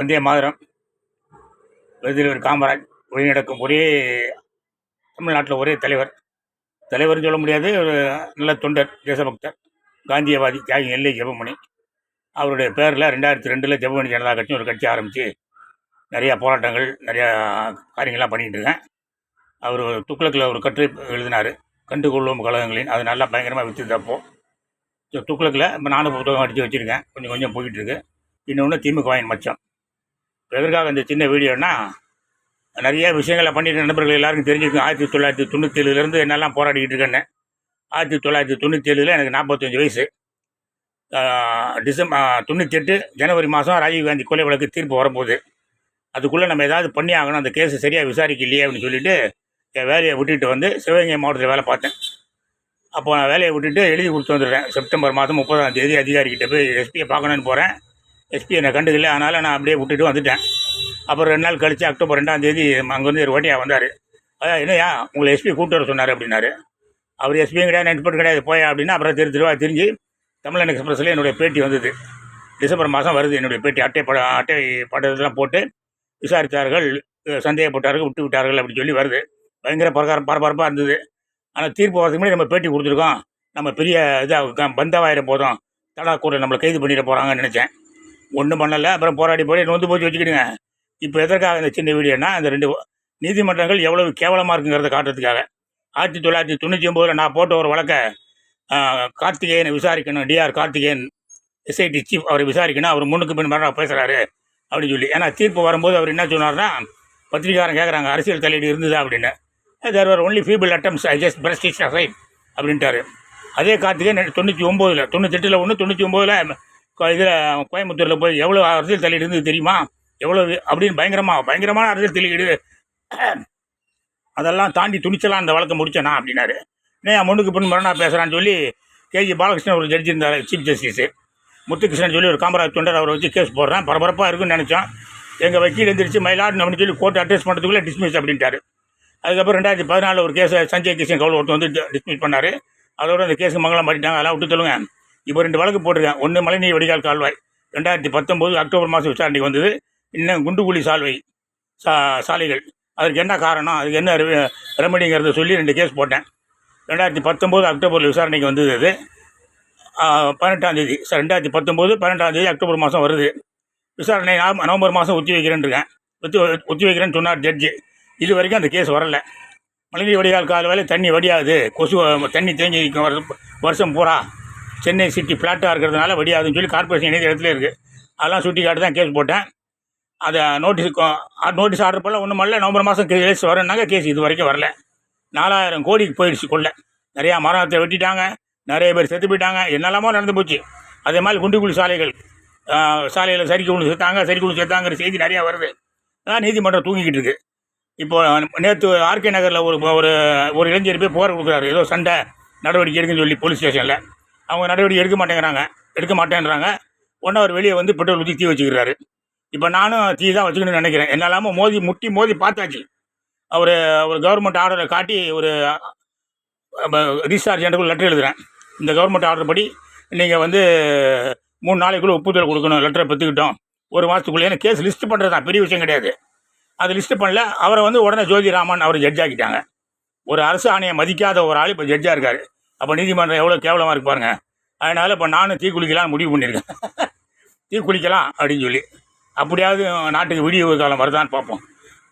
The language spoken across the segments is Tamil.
வந்தே மாதரம் பெருந்தலைவர் காமராஜ் வழிநடக்கும் ஒரே தமிழ்நாட்டில் ஒரே தலைவர். தலைவர்னு சொல்ல முடியாது ஒரு நல்ல தொண்டர் தேசபக்தர் காந்தியவாதி தியாகி எல்லை ஜெபமணி. அவருடைய பேரில் ரெண்டாயிரத்தி ரெண்டில் ஜெபமணி ஜனதா கட்சி ஒரு கட்சி ஆரம்பித்து நிறையா போராட்டங்கள் நிறையா காரியங்கள்லாம் பண்ணிகிட்டு இருக்கேன். அவர் துக்ளக்கில் ஒரு கட்டுரை எழுதினார் கண்டுகொள்ளும் கழகங்களின் அது நல்லா பயங்கரமாக விற்றுது துக்ளக்கில் இப்போ நானும் புத்தகம் அடித்து வச்சுருக்கேன் கொஞ்சம் கொஞ்சம் போய்கிட்டுருக்கு இன்னொன்று திமுக வாயின் மச்சம். எதற்காக இந்த சின்ன வீடியோனா நிறைய விஷயங்களை பண்ணிட்டு நண்பர்கள் எல்லாருக்கும் தெரிஞ்சிருக்கும். ஆயிரத்தி தொள்ளாயிரத்தி தொண்ணூற்றி ஏழுலேருந்து என்னெல்லாம் போராடிக்கிட்டு இருக்கேன்னு. ஆயிரத்தி தொள்ளாயிரத்தி தொண்ணூற்றி ஏழில் எனக்கு நாற்பத்தஞ்சு வயசு. டிசம்பர் தொண்ணூற்றி எட்டு ஜனவரி மாதம் ராஜீவ்காந்தி கொலை வழக்கு தீர்ப்பு வரும்போது அதுக்குள்ளே நம்ம ஏதாவது பண்ணி ஆகணும் அந்த கேஸை சரியாக விசாரிக்கலையே அப்படின்னு சொல்லிட்டு என் வேலையை விட்டுட்டு வந்து சிவகங்கை மாவட்டத்தில் வேலை பார்த்தேன். அப்போ நான் வேலையை விட்டுட்டு எழுதி கொடுத்து வந்துடுறேன். செப்டம்பர் மாதம் முப்பதாம் தேதி அதிகாரிக்கிட்ட போய் எஸ்பியை பார்க்கணுன்னு போகிறேன் எஸ்பி என்னை கண்டுக்கல. அதனால் நான் அப்படியே விட்டுட்டு வந்துட்டேன். அப்புறம் ரெண்டு நாள் கழித்து அக்டோபர் ரெண்டாம் தேதி அங்கேருந்து ஒரு வாட்டியாக வந்தார். அதான் என்னையா உங்களை எஸ்பி கூப்பிட்டு வர சொன்னார் அப்படின்னாரு. அவர் எஸ்பியும் கிடையாது நெட்பட் கிடையாது போயா அப்படின்னா அப்புறம் தெரு தெருவா தெரிஞ்சு தமிழன் எக்ஸ்பிரஸில் என்னுடைய பேட்டி வந்தது. டிசம்பர் மாதம் வருது என்னுடைய பேட்டி. அட்டை பட அட்டை படத்தெல்லாம் போட்டு விசாரித்தார்கள் சந்தேகப்பட்டார்கள் விட்டு விட்டார்கள் அப்படின்னு சொல்லி வருது. பயங்கர பரகாரம் பரபரப்பாக இருந்தது. ஆனால் தீர்ப்பு வரதுக்கு முன்னாடி நம்ம பேட்டி கொடுத்துருக்கோம். நம்ம பெரிய இதாக பந்தாவாயிரம் போதும். தடா கூட நம்மளை கைது பண்ணிட போகிறாங்கன்னு நினச்சேன். ஒன்றும் பண்ணலை. அப்புறம் போராடி போய் நொந்து போச்சு வச்சுக்கிடுங்க. இப்போ எதற்காக இந்த சின்ன வீடியோனா இந்த ரெண்டு நீதிமன்றங்கள் எவ்வளவு கேவலமாக இருக்குங்கிறத காட்டுறதுக்காக. ஆயிரத்தி தொள்ளாயிரத்தி தொண்ணூற்றி ஒம்போதில் நான் போட்ட ஒரு வழக்கை கார்த்திகேயனை விசாரிக்கணும். டிஆர் கார்த்திகேயன் எஸ்ஐடி சீஃப் அவரை விசாரிக்கணும். அவர் முன்னுக்கு பின் மாதிரி பேசுகிறாரு அப்படின்னு சொல்லி. ஏன்னா தீர்ப்பு வரும்போது அவர் என்ன சொன்னார்னா பத்திரிக்காரன் கேட்குறாங்க அரசியல் தலையீடு இருந்ததா? அப்படின்னு. They are only feeble attempts I just brushed is aside அப்படின்ட்டாரு. அதே கார்த்திகேயன் தொண்ணூற்றி ஒம்போதில் தொண்ணூத்தெட்டில் ஒன்று தொண்ணூற்றி ஒம்போதில் இதில் கோயம்புத்தூரில் போய் எவ்வளோ அரசியல் தலையீடு இருந்தது தெரியுமா? எவ்வளோ அப்படின்னு பயங்கரமாக பயங்கரமான அரசியல் தலையீடு. அதெல்லாம் தாண்டி துணிச்சலாம் அந்த வழக்கை முடிச்சேனா அப்படின்னாரு. என் முன்னுக்கு பின் மரணா பேசுகிறான்னு சொல்லி கேஜி பாலகிருஷ்ணன் ஒரு ஜட்ஜி இருந்தார் சீஃப் ஜஸ்டிஸு. முத்துகிருஷ்ணன் சொல்லி ஒரு காமராஜ் தொண்டர் அவரை வச்சு கேஸ் போடுறேன் பரபரப்பாக இருக்குன்னு நினச்சோம் எங்கள் வக்கீல் எந்திரிச்சு மயிலாடுன்னு அப்படின்னு சொல்லி கோர்ட் அட்ரஸ் பண்ணுறதுக்குள்ளே டிஸ்மிஸ் அப்படின்ட்டாரு. அதுக்கப்புறம் ரெண்டாயிரத்தி பதினாலில் ஒரு கேஸை சஞ்சய் கிஷன் கவுல் ஒருத்தர் வந்து டிஸ்மிஸ் பண்ணார். அதோட அந்த கேஸுக்கு மங்களம் மாட்டிட்டாங்க அதெல்லாம் விட்டு சொல்லுங்கள் இப்போ ரெண்டு வழக்கு போட்டிருக்கேன் ஒன்று மழைநீர் வடிகால் கால்வாய் ரெண்டாயிரத்தி பத்தொம்போது அக்டோபர் மாதம் விசாரணைக்கு வந்தது. இன்னும் குண்டுகுழி சால்வை சா சாலைகள். அதுக்கு என்ன காரணம்? அதுக்கு என்ன ரெமடிங்கிறத சொல்லி ரெண்டு கேஸ் போட்டேன். ரெண்டாயிரத்தி பத்தொம்போது அக்டோபரில் விசாரணைக்கு வந்தது அது. பதினெட்டாம் தேதி சார் ரெண்டாயிரத்தி பத்தொம்போது பன்னெண்டாம் தேதி அக்டோபர் மாதம் வருது. விசாரணை நான் நவம்பர் மாதம் ஒத்தி வைக்கிறேன்னு இருக்கேன் ஒத்தி ஒத்தி வைக்கிறேன்னு சொன்னார் ஜட்ஜு. இது வரைக்கும் அந்த கேஸ் வரலை. மழைநீர் வடிகால் கால்வாயில் தண்ணி வடியாது. கொசு தண்ணி தேங்கி வருஷம் வருஷம் பூரா. சென்னை சிட்டி ஃப்ளாட்டாக இருக்கிறதுனால வடியாதுன்னு சொல்லி கார்பரேஷன் இணைய இடத்துல இருக்குது அதெல்லாம் சுட்டி காட்டு தான் கேஸ் போட்டேன். அதை நோட்டீஸ் நோட்டீஸ் ஆர்டர் பண்ணல ஒன்றும் வரல. நவம்பர் மாதம் கேஸ் வரேன்னாங்க கேஸ் இது வரைக்கும் வரல. நாலாயிரம் கோடிக்கு போயிடுச்சு கொள்ள. நிறையா மரத்தை வெட்டிட்டாங்க. நிறைய பேர் செத்து போயிட்டாங்க. என்னெல்லாமோ நடந்து போச்சு. அதே மாதிரி குண்டுக்குழி சாலைகள் சாலையில் சரிக்கு கொண்டு சேர்த்தாங்க சரி கொண்டு சேர்த்தாங்கிற செய்தி நிறையா வருது. அதான் நீதிமன்றம் தூங்கிக்கிட்டு இருக்கு. இப்போது நேற்று ஆர்கே நகரில் ஒரு ஒரு ஒரு இளைஞர் போய் புகார் கொடுக்குறாரு. ஏதோ சண்டை நடவடிக்கை எடுக்குன்னு சொல்லி போலீஸ் ஸ்டேஷனில். அவங்க நடவடிக்கை எடுக்க மாட்டேங்கிறாங்க. எடுக்க மாட்டேன்றாங்க. உடனே அவர் வெளியே வந்து பெட்ரோல் ஊற்றி தீ வச்சுக்கிறாரு. இப்போ நானும் தீ தான் வச்சுக்கணும்னு நினைக்கிறேன். என்னாலாம மோதி முட்டி மோதி பார்த்தாச்சு. அவர் ஒரு கவர்மெண்ட் ஆர்டரை காட்டி ஒரு ரீசார்ஜ் எனக்கு லெட்டர் எழுதுகிறேன் இந்த கவர்மெண்ட் ஆர்டர் படி நீங்கள் வந்து மூணு நாளைக்குள்ளே ஒப்புதல் கொடுக்கணும். லெட்டரை பெற்றுக்கிட்டோம் ஒரு மாதத்துக்குள்ளே ஏன்னா கேஸ் லிஸ்ட் பண்ணுறது தான். பெரிய விஷயம் கிடையாது. அது லிஸ்ட் பண்ணல. அவரை வந்து உடனே ஜோதி ராமன் அவர் ஜட்ஜாக்கிட்டாங்க ஒரு அரசு ஆணையை மதிக்காத ஒரு ஆள் இப்போ ஜட்ஜாக இருக்கார். அப்போ நீதிமன்றம் எவ்வளோ கேவலமாக இருக்கு பாருங்க. அதனால் இப்போ நானும் தீ குளிக்கலாம்னு முடிவு பண்ணியிருக்கேன். தீ குளிக்கலாம் அப்படின்னு சொல்லி. அப்படியாவது நாட்டுக்கு விடிய காலம் வருதான்னு பார்ப்போம்.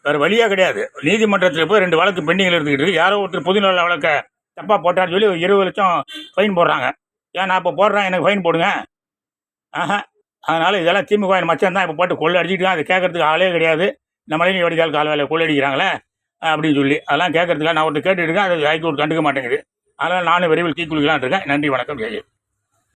வேறு வழியாக கிடையாது. நீதிமன்றத்தில் போய் ரெண்டு வழக்கு பெண்டிங்கில் இருந்துக்கிட்டு இருக்கு. யாரோ ஒருத்தர் பொதுநல வழக்கை தப்பாக போட்டான்னு சொல்லி இருபது லட்சம் ஃபைன் போடுறாங்க. ஏன் நான் இப்போ போடுறேன் எனக்கு ஃபைன் போடுங்க. ஆஹா. அதனால் இதெல்லாம் திமுக மச்சான் தான் இப்போ போட்டு கொள்ளை அடிச்சுட்டு அதை கேட்கறதுக்கு ஆளே கிடையாது. நம்ம மழைநீர் வடிகால் வேலை கொள்ளை அடிக்கிறாங்களே அப்படின்னு சொல்லி. அதெல்லாம் கேட்கறதுக்காக நான் ஒருத்தர் கேட்டுட்டு இருக்கேன். அது ஹைகோர்ட் கண்டுக்க மாட்டேங்குது. அதனால் நானும் விரைவில் தீக்குளிக்கலான் இருக்கேன். நன்றி வணக்கம் ஜெயஜெய்